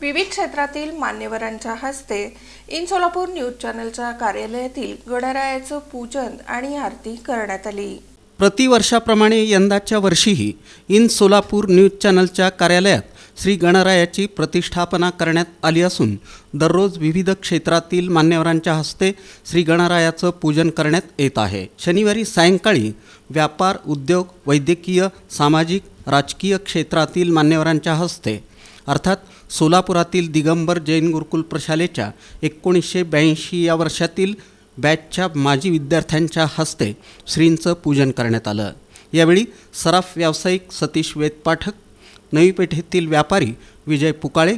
विविध क्षेत्रातील मान्यवरांच्या हस्ते इन सोलापूर न्यूज चॅनलच्या कार्यालयातील गणरायाचं पूजन आणि आरती करण्यात आली. प्रतिवर्षाप्रमाणे यंदाच्या वर्षीही इन सोलापूर न्यूज चॅनलच्या कार्यालयात श्री गणरायाची प्रतिष्ठापना करण्यात आली असून दररोज विविध क्षेत्रातील मान्यवरांच्या हस्ते श्री गणरायाचं पूजन करण्यात येत आहे. शनिवारी सायंकाळी व्यापार उद्योग वैद्यकीय सामाजिक राजकीय क्षेत्रातील मान्यवरांच्या हस्ते अर्थात सोलापुरातील दिगंबर जैन गुरुकुल प्रशालेच्या एकोणीसशे ब्याऐंशी या वर्षातील बॅचच्या माजी विद्यार्थ्यांच्या हस्ते श्रींचं पूजन करण्यात आलं. यावेळी सराफ व्यावसायिक सतीश वेदपाठक नवी पेठेतील व्यापारी विजय पुकाळे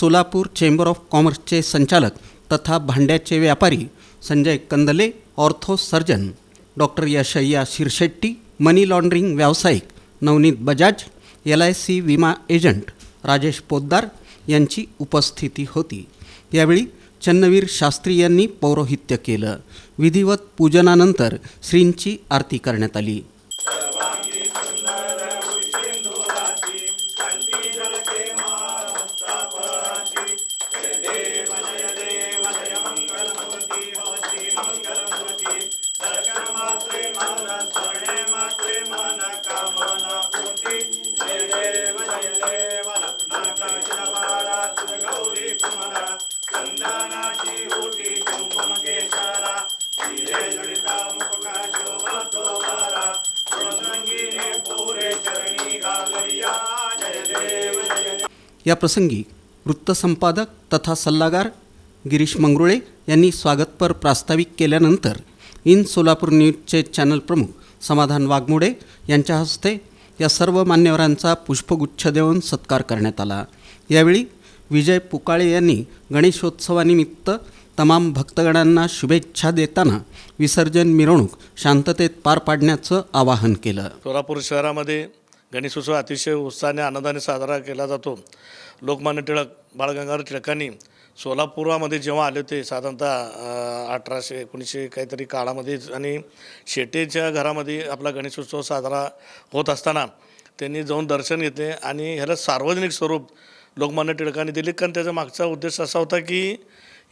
सोलापूर चेंबर ऑफ कॉमर्सचे संचालक तथा भांड्याचे व्यापारी Sanjay Kandle ortho surgeon doctor Yashayya Shirshetti money laundering व्यावसायिक Navneet Bajaj L I C विमा एजंट राजेश पोद्दार यांची उपस्थिती होती. यावेळी चन्नवीर शास्त्री यांनी पौरोहित्य केलं. विधिवत पूजनानंतर श्रींची आरती करण्यात आली. या प्रसंगी वृत्तसंपादक तथा सल्लागार गिरीश मंगरुळे यांनी स्वागतपर प्रास्ताविक केल्यानंतर इन सोलापूर न्यूजचे चॅनल प्रमुख समाधान वाघमोडे यांच्या हस्ते या सर्व मान्यवरांचा पुष्पगुच्छ देऊन सत्कार करण्यात आला. यावेळी विजय पुकाळे यांनी गणेशोत्सवानिमित्त तमाम भक्तगणांना शुभेच्छा देताना विसर्जन मिरवणूक शांततेत पार पाडण्याचं आवाहन केलं. सोलापूर शहरामध्ये गणेशोत्सव अतिशय उत्साहाने आनंदाने साजरा केला जातो. लोकमान्य टिळक बाळगंगाधर टिळकांनी सोलापुरामध्ये जेव्हा आले होते साधारणतः अठराशे एकोणीसशे काहीतरी काळामध्ये आणि शेटेच्या घरामध्ये आपला गणेशोत्सव साजरा होत असताना त्यांनी जाऊन दर्शन घेतले आणि ह्याला सार्वजनिक स्वरूप लोकमान्य टिळकांनी दिले. कारण त्याचा मागचा उद्देश असा होता की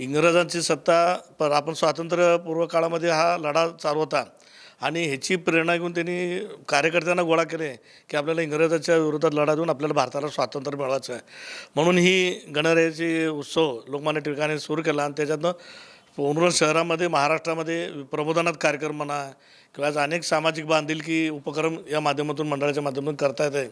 इंग्रजांची सत्ता पर आपण स्वातंत्र्यपूर्व काळामध्ये हा लढा चालू होता आणि ह्याची प्रेरणा घेऊन त्यांनी कार्यकर्त्यांना गोळा केले की आपल्याला इंग्रजांच्या विरोधात लढा देऊन आपल्याला भारताला स्वातंत्र्य मिळवायचं आहे. म्हणून ही गणरायाची उत्सव लोकमान्य टिळकाने सुरू केला आणि त्याच्यातनं पूर्ण शहरामध्ये महाराष्ट्रामध्ये प्रबोधनात कार्यक्रम म्हणा किंवा आज अनेक सामाजिक बांधिलकी उपक्रम या माध्यमातून मंडळाच्या माध्यमातून करता येते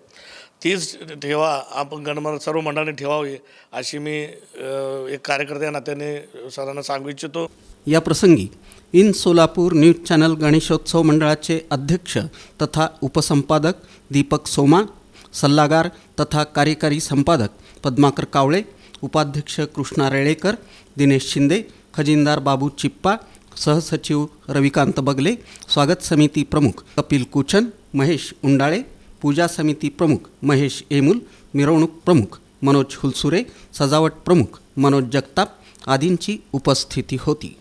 तीच ठेवा आपण गणमन सर्व मंडळाने ठेवावी अशी मी एक कार्यकर्त्या नात्याने सरांना सांगू इच्छितो. या प्रसंगी in Solapur news channel Ganeshotsav मंडळाचे अध्यक्ष तथा उपसंपादक दीपक सोमा सल्लागार तथा कार्यकारी संपादक पद्माकर कावळे उपाध्यक्ष कृष्णा रेळेकर दिनेश शिंदे खजिनदार बाबू चिप्पा सहसचिव रविकांत बगले स्वागत समिती प्रमुख कपिल कुचन महेश उंडाळे पूजा समिती प्रमुख महेश एमुल मिरवणूक प्रमुख मनोज हुलसुरे सजावट प्रमुख मनोज जगताप आदींची उपस्थिती होती.